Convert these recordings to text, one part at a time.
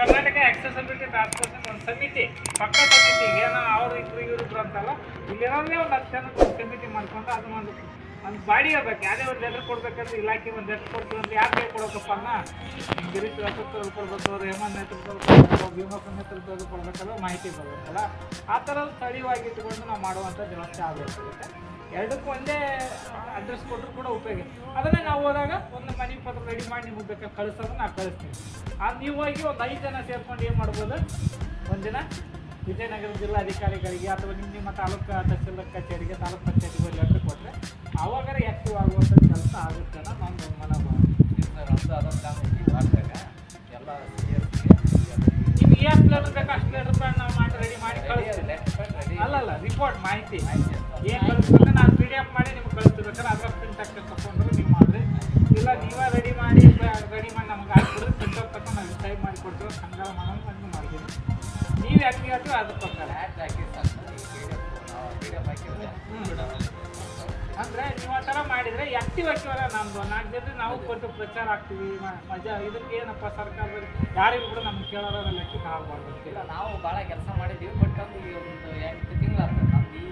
Karnataka accessibility task force ಒಂದು ಸಮಿತಿ, ಪಕ್ಕ ಸಮಿತಿ ಏನೋ ಅವ್ರು ಇಬ್ರು ಇವ್ರು ಇಬ್ರು ಅಂತಲ್ಲ ಇಲ್ಲಿರೋದೇ ಒಂದು ಹತ್ತು ಜನಕ್ಕೆ ಒಂದು ಸಮಿತಿ ಮಾಡ್ಕೊಂಡು ಅದನ್ನ ಒಂದು ಒಂದು ಬಾಡಿ ಇರಬೇಕು. ಯಾವುದೇ ಒಂದು ಲೆಟರ್ ಕೊಡ್ಬೇಕಂದ್ರೆ ಇಲಾಖೆ ಒಂದು ಲೆಟರ್ ಕೊಡ್ತೀವಿ ಅಂದ್ರೆ ಯಾರು ಕೈ ಕೊಡೋಕಪ್ಪ ಅನ್ನ? ಗಿರೀಶ್ ನೇತೃತ್ವದಲ್ಲಿ ಕೊಡ್ಬೇಕು ರೇಮನ್ ನೇತೃತ್ವ ಕೊಡ್ಬೇಕು ಭೀಮಪ್ಪ ನೇತೃತ್ವದಲ್ಲಿ ಕೊಡ್ಬೇಕಲ್ಲ ಮಾಹಿತಿ ಬರಬೇಕಲ್ಲ ಆ ಥರ ಸ್ಥಳೀಯವಾಗಿ ಇಟ್ಕೊಂಡು ನಾವು ಮಾಡುವಂಥ ವ್ಯವಸ್ಥೆ ಆಗಬೇಕಾಗುತ್ತೆ ಎರಡಕ್ಕೂ ಒಂದೇ ಅಡ್ರೆಸ್ ಕೊಟ್ಟರು ಕೂಡ ಉಪಯೋಗ ಅದನ್ನ ನಾವು ಹೋದಾಗ ಒಂದು ಮನೆ ಪತ್ರ ರೆಡಿ ಮಾಡಿ ನಿಮಗೆ ಬೇಕಾದ್ರೆ ಕಳಿಸೋದು ನಾವು ಕಳಿಸ್ತೀವಿ. ಅದು ನೀವು ಹೋಗಿ ಒಂದು ಐದು ಜನ ಸೇರ್ಕೊಂಡು ಏನು ಮಾಡ್ಬೋದು? ಒಂದಿನ ವಿಜಯನಗರ ಜಿಲ್ಲಾಧಿಕಾರಿಗಳಿಗೆ ಅಥವಾ ನಿಮ್ಮ ನಿಮ್ಮ ತಾಲೂಕು ತಹಸೀಲ್ದಾರ್ ಕಚೇರಿಗೆ ತಾಲೂಕು ಪಂಚಾಯತಿಗೆ ಲೆಟ್ರ್ ಕೊಟ್ಟರೆ ಅವಾಗಾರ ಆ್ಯಕ್ಟಿವ್ ಆಗುವಂಥ ಕೆಲಸ ಆಗುತ್ತೆ ನಾನು ನನ್ನ ಮನೋಭಾವ ಎಲ್ಲ ನಿಮ್ಗೆ ಏನು ಪ್ಲಾನ್ ಬೇಕು? ಅಷ್ಟು ಲೆಟರ್ ನಾವು ಮಾಡಿ ರೆಡಿ ಮಾಡಿ ಕಳಿಸ್ತೀವಿ. ಅಲ್ಲ ಅಲ್ಲ ರಿಪೋರ್ಟ್ ಮಾಹಿತಿ. ಏನು ಕಳಿಸ್ಬೇಕು ನಾನು ಪಿ ಡಿ ಎಫ್ ಮಾಡಿ ನಿಮ್ಗೆ ಕಳಿಸ್ಬೇಕಾದ್ರೆ ಅದರ ಪ್ರಿಂಟ್ ಹಾಕಿ ತಗೊಂಡ್ರೆ ನೀವು ಮಾಡಿರಿ ಇಲ್ಲ, ನೀವೇ ರೆಡಿ ಮಾಡಿ ರೆಡಿ ಮಾಡಿ ನಮ್ಗೆ ಹಾಕ್ಬಿಡ್ರಿ ಪ್ರಿಂಟ್ ಔಟ್ ತಗೊಂಡು ನಾವು ಟೈಪ್ ಮಾಡಿ ಕೊಡ್ತೀವಿ ಮಾಡೋದು ಹಂಗೆ ಮಾಡ್ತೀನಿ. ನೀವು ಯಾಕೆ ಹೇಳ್ತೀವಿ ಅದ್ರ ಪ್ರಕಾರ. ಅಂದರೆ ನೀವು ಆ ಥರ ಮಾಡಿದರೆ ಆ್ಯಕ್ಟಿವ್ ಆಗ್ತೀವಲ್ಲ ನಮ್ಮದು ನಾಲ್ಕು ಜನ ನಾವು ಕೊಟ್ಟು ಪ್ರಚಾರ ಆಗ್ತೀವಿ ಮಜಾ. ಇದಕ್ಕೆ ಏನಪ್ಪ ಸರ್ಕಾರದಲ್ಲಿ ಯಾರಿಗೂ ಕೂಡ ನಮ್ಗೆ ಕೇಳೋರ ಲೆಕ್ಕಕ್ಕೆ ಆಗ್ಬಾರ್ದು ಇಲ್ಲ, ನಾವು ಭಾಳ ಕೆಲಸ ಮಾಡಿದ್ದೀವಿ ಬಟ್ ಅದು ಒಂದು ಎಂಟು ತಿಂಗಳಾಗ್ತದೆ ಈ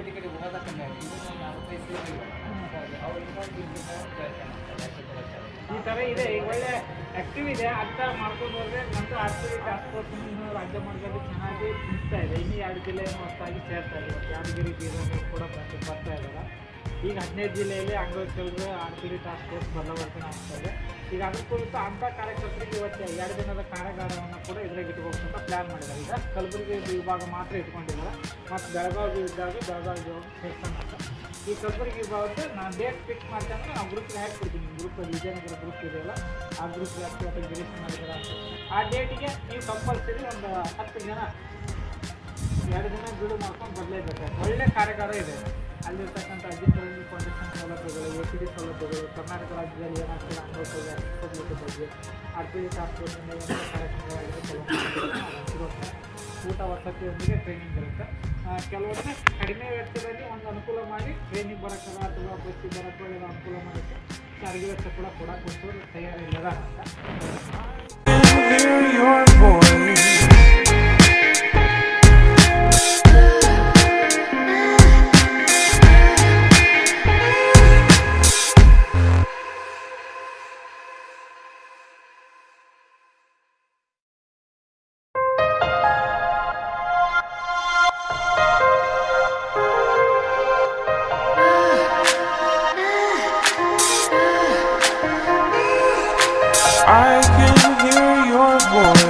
ಇಲ್ಲಿಗೆ ಈ ಥರ ಇದೆ, ಈಗ ಒಳ್ಳೆ ಆಕ್ಟಿವ್ ಇದೆ ಅರ್ಥ ಮಾಡ್ಕೊಂಡು ಹೋದ್ರೆ ನಮ್ಮದು ರಾಜ್ಯ ಮಾರ್ಗದಲ್ಲಿ ಚೆನ್ನಾಗಿ ನಿಲ್ತಾ ಇದೆ. ಇನ್ನೂ ಎರಡು ಜಿಲ್ಲೆಯನ್ನು ಹೊಸದಾಗಿ ಸೇರ್ತಾ ಇದೆ. ಯಾದಗಿರಿ ಬೀದರ್ ಕೂಡ ಬರ್ತಾ ಇದ್ದಾರೆ ಈಗ ಹದಿನೈದು ಜಿಲ್ಲೆಯಲ್ಲಿ ಅಂಗವಿಕಲರು ಆರ್ಥಿಕ ಟ್ರಾನ್ಸ್ಪೋರ್ಟ್ ಫೋರ್ಸ್ ಆಗ್ತಾ ಇದೆ. ಈಗ ಅನುಕೂಲಿತ ಅಂಥ ಕಾರ್ಯಕರ್ತರಿಗೆ ಇವತ್ತು ಎರಡು ದಿನದ ಕಾರ್ಯಾಗಾರವನ್ನು ಕೂಡ ಇದ್ರಾಗ ಇಟ್ಕೋಬೇಕು ಅಂತ ಪ್ಲ್ಯಾನ್ ಮಾಡಿದ್ದಾರೆ. ಈಗ ಕಲಬುರಗಿ ವಿಭಾಗ ಮಾತ್ರ ಇಟ್ಕೊಂಡಿದ್ದಾರೆ. ಮತ್ತು ಬೆಳಗಾವಿ ಇದ್ದಾಗ ಬೆಳಗಾವಿ ಸೇರ್ಕೊಂಡು ಈ ಕಲಬುರಗಿ ವಿಭಾಗಕ್ಕೆ ನಾನು ಡೇಟ್ ಫಿಕ್ಸ್ ಮಾಡ್ತೇನೆ ಅಂದರೆ ನಾವು ಗ್ರೂಪ್ಗೆ ಹಾಕ್ಬಿಡ್ತೀನಿ. ಗ್ರೂಪಲ್ಲಿ ವಿಜಯನಗರ ಗ್ರೂಪ್ ಇದೆಯಲ್ಲ, ಆ ಗ್ರೂಪ್ ಹಾಕಿ ಅಥವಾ ಗಿರೀಶ್ ಮಾಡಿದಾರೆ ಅಂತ. ಆ ಡೇಟಿಗೆ ನೀವು ಕಂಪಲ್ಸರಿ ಒಂದು ಹತ್ತು ಜನ ಎರಡು ದಿನ ಬಿಡು ಮಾಡ್ಕೊಂಡು ಬರಲೇಬೇಕು. ಒಳ್ಳೆ ಕಾರ್ಯಾಗಾರ ಇದೆ. ಅಲ್ಲಿರ್ತಕ್ಕಂಥ ಅಜಿತ್ಗಳಲ್ಲಿ ಕಾಂಟ್ರಾಕ್ಷನ್ ಸೌಲಭ್ಯಗಳು ಎ ಸಿ ಡಿ ಸೌಲಭ್ಯಗಳು ಕರ್ನಾಟಕ ರಾಜ್ಯದಲ್ಲಿ ಏನಾಗ್ತದೆ ಅಂಗವೈಕಲ್ಯ ಸೌಲಭ್ಯದ ಬಗ್ಗೆ ಆರ್ ಪಿ ಕೆಲವೊಂದು ಊಟ ವಸತಿಯೊಂದಿಗೆ ಟ್ರೈನಿಂಗ್ ಇರುತ್ತೆ ಆ, ಕೆಲವೊಮ್ಮೆ ಕಡಿಮೆ ವೆಚ್ಚದಲ್ಲಿ ಒಂದು ಅನುಕೂಲ ಮಾಡಿ ಟ್ರೈನಿಂಗ್ ಬರೋಕ್ಕಲ್ಲ ಅಥವಾ ಬಸ್ಸಿಗೆ ಬರೋಕ್ಕೆ ಅನುಕೂಲ ಮಾಡೋಕ್ಕೆ ಸಾರಿಗೆ ವ್ಯವಸ್ಥೆ ಕೂಡ ಕೊಡಕ್ಕೆ ತಯಾರಿಲ್ಲದ ಅಂತ. I can hear your voice.